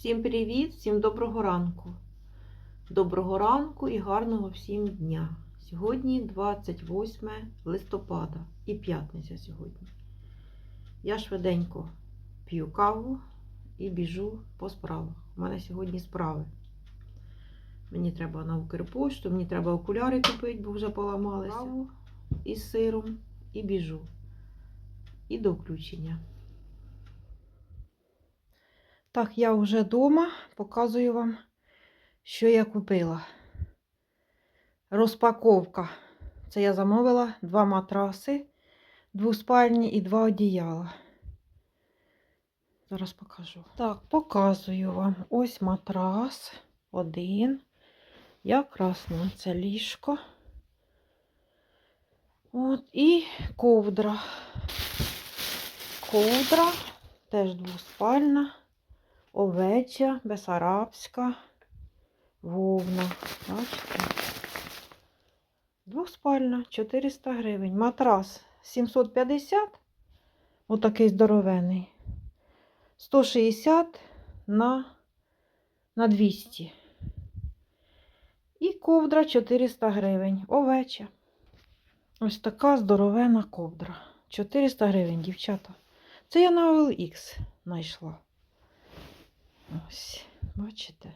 Всім привіт, всім доброго ранку. Доброго ранку і гарного всім дня. Сьогодні 28 листопада і п'ятниця сьогодні. Я швиденько п'ю каву і біжу по справах. У мене сьогодні справи. Мені треба на Укрпошту, мені треба окуляри купити, бо вже поламалися. Каву із сиром і біжу. І до включення. Так, я вже вдома, показую вам, що я купила. Розпаковка. Це я замовила два матраси, двоспальні і два одіяла. Зараз покажу. Так, показую вам. Ось матрас один. Якраз на це ліжко. От, і ковдра. Ковдра теж двоспальна овеча, бесарабська, вовна. Бачите? Двоспальна, 400 гривень. Матрас 750, отакий здоровений. 160 на, на 200. І ковдра 400 гривень. Овеча. Ось така здоровена ковдра. 400 гривень, дівчата. Це я на OLX знайшла. Ось, бачите?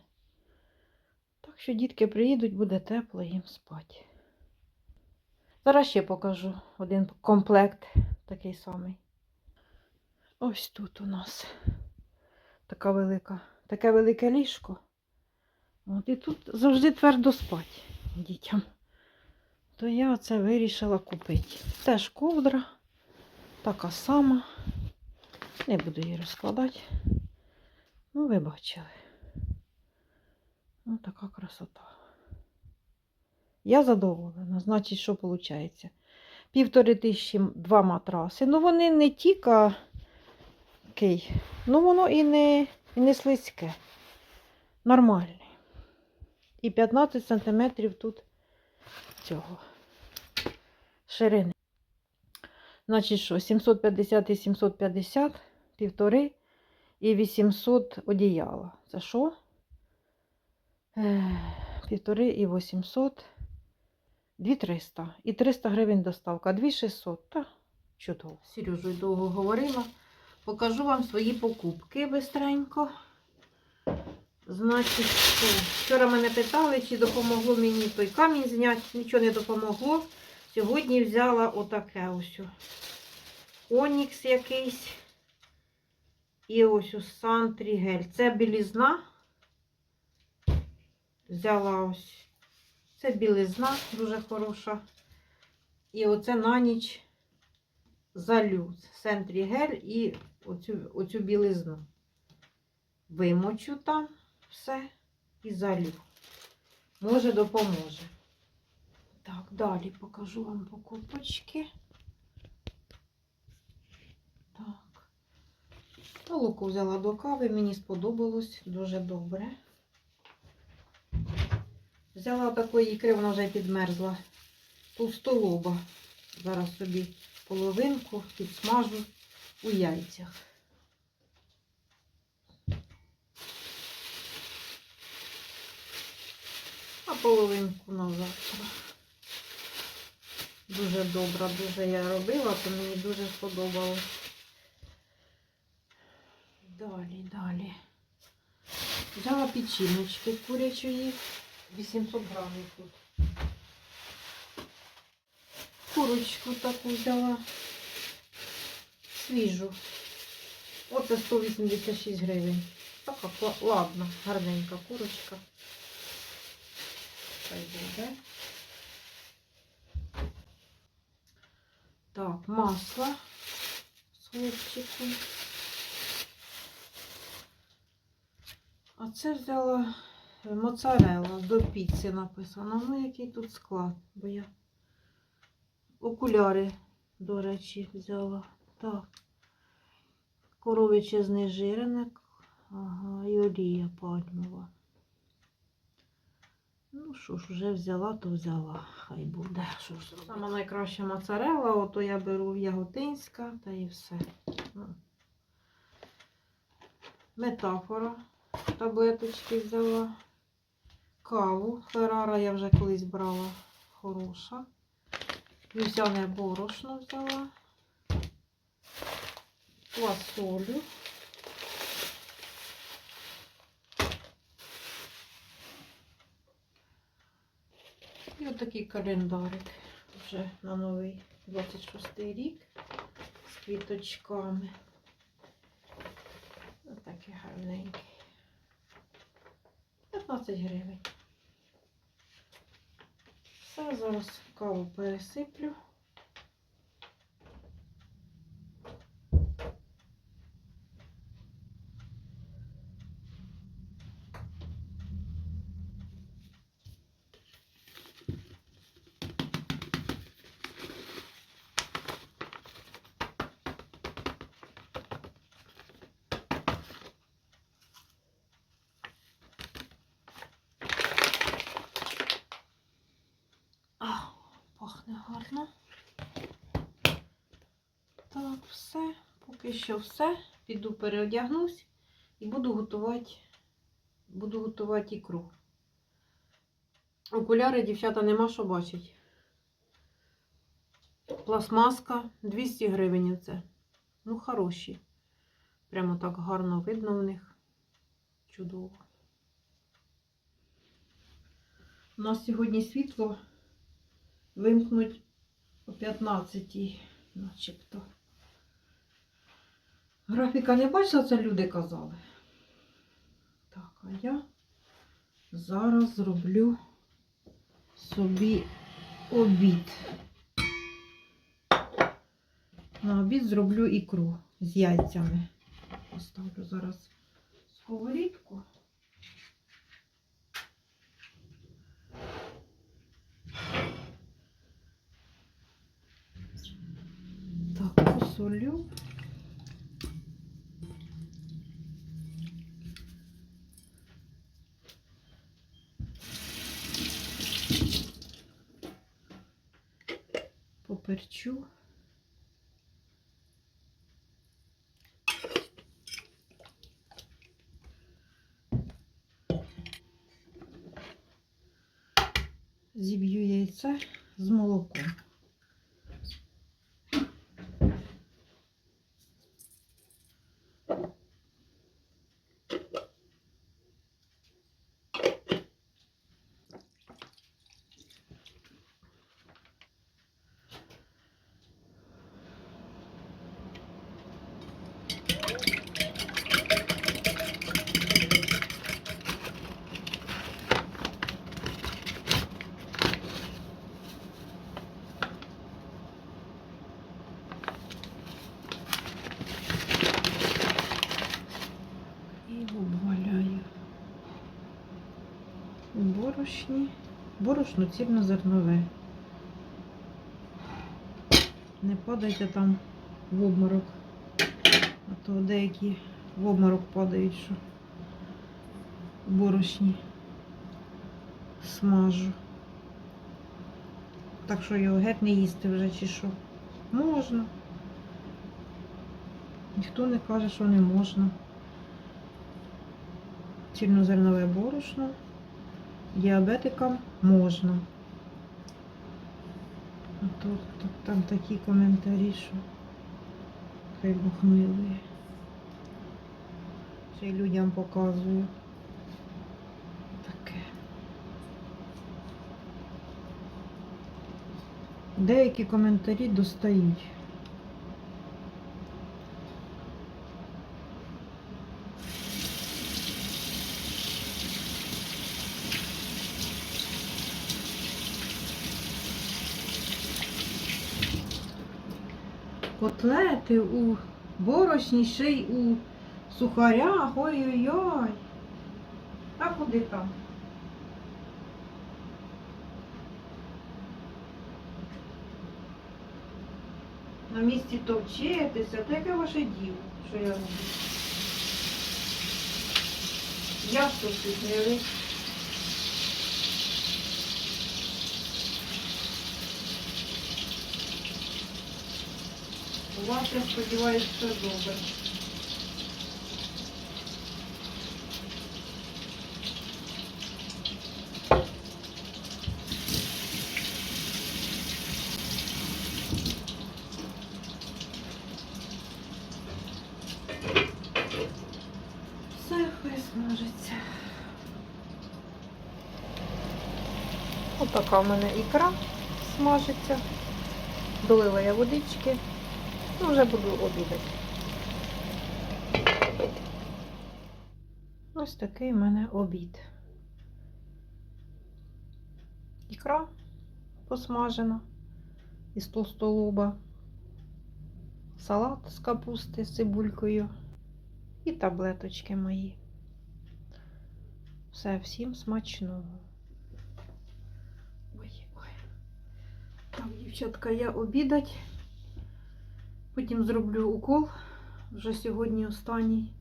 Так що дітки приїдуть, буде тепло їм спати. Зараз ще покажу один комплект такий самий. Ось тут у нас така велика, таке велике ліжко. От, і тут завжди твердо спать дітям. То я оце вирішила купити. Теж ковдра, така сама. Не буду її розкладати. Ну, ви бачили. Ну, така красота. Я задоволена. Значить, що виходить? Півтори тисячі два матраси. Ну, вони не тільки кий, ну воно і не, і не слизьке. Нормальне. І 15 сантиметрів тут цього ширини. Значить, що, 750 і 750, півтори і 800 одіяла. Це що? Півтори і 800. 2300. І 300 гривень доставка. 2600. Та чудово. З Сережою довго говорила. Покажу вам свої покупки бистренько. Значить, що? Вчора мене питали, чи допомогло мені той камінь зняти. Нічого не допомогло. Сьогодні взяла отаке ось. Онікс якийсь. І ось у Сантрі гель. Це білізна. Взяла ось. Це білизна дуже хороша. І оце на ніч залю. Сентрі гель і оцю, оцю білизну. Вимочу там все і залю. Може, допоможе. Так, далі покажу вам покупочки. Так. Молоко взяла до кави, мені сподобалось дуже добре. Взяла такої ікри, вона вже підмерзла. Товстолоба. Зараз собі половинку підсмажу у яйцях. А половинку на завтра. Дуже добра, дуже я робила, то мені дуже сподобалось. Далі, далі. Взяла печіночки курячої. 800 грамів тут. Курочку таку взяла. Свіжу. Оце 186 гривень. Така ладна, гарненька курочка. Хай буде. Так, масло з хлопчиком. А це взяла моцарелла до піци написано. Ну, який тут склад, бо я окуляри, до речі, взяла. Так. Коров'яче знежирене. Ага, і олія пальмова. Ну що ж, вже взяла, то взяла. Хай буде. Що ж. Сама найкраща моцарелла, ото я беру яготинська та і все. Ну. Метафора. Таблеточки взяла. Каву. Феррара я вже колись брала. Хороша. Вівсяне борошно взяла. Квасолю. І отакий календарик вже на новий 26 рік з квіточками. Отакий гарненький. 15 гривень. Все, зараз каву пересиплю. А, пахне гарно. Так, все. Поки що все. Піду переодягнусь і буду готувати, буду готувати ікру. Окуляри, дівчата, нема що бачить. Пластмаска 200 гривень це. Ну, хороші. Прямо так гарно видно в них. Чудово. У нас сьогодні світло вимкнуть о 15-й, начебто. Графіка не бачила, це люди казали. Так, а я зараз зроблю собі обід. На обід зроблю ікру з яйцями. Поставлю зараз сковорідку. Так, посолю. Поперчу. Зіб'ю яйце з молоком. І обваляю у борошні. Борошно цільнозернове. Не падайте там в обморок. А то деякі в обморок падають, що борошні смажу. Так що його геть не їсти вже чи що. Можна. Ніхто не каже, що не можна цільнозернове борошно. Діабетикам можна. А тут, тут там такі коментарі, що хай Бог. Ще й людям показую. Таке. Деякі коментарі достають. Котлети у борошні, ще й у сухарях. Ой-ой-ой. А куди там? На місці товчитися, та яке ваше діло, що я роблю? Я тут не Вас я сподіваюся, все добре. Все хай смажеться. Отака в мене ікра смажиться. Долила я водички. Ну, вже буду обідати. Ось такий в мене обід. Ікра посмажена із толстолуба, салат з капусти з цибулькою і таблеточки мої. Все, всім смачного. Ой, ой. Так, дівчатка, я обідать. Потім зроблю укол, вже сьогодні останній.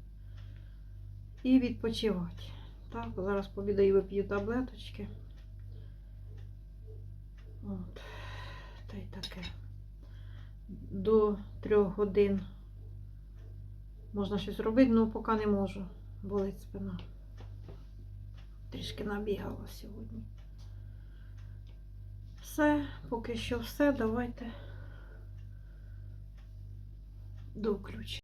І відпочивати. Так, зараз побідаю вип'ю таблеточки. От. Та й таке. До трьох годин можна щось робити, але поки не можу. Болить спина. Трішки набігала сьогодні. Все, поки що все. Давайте до включення.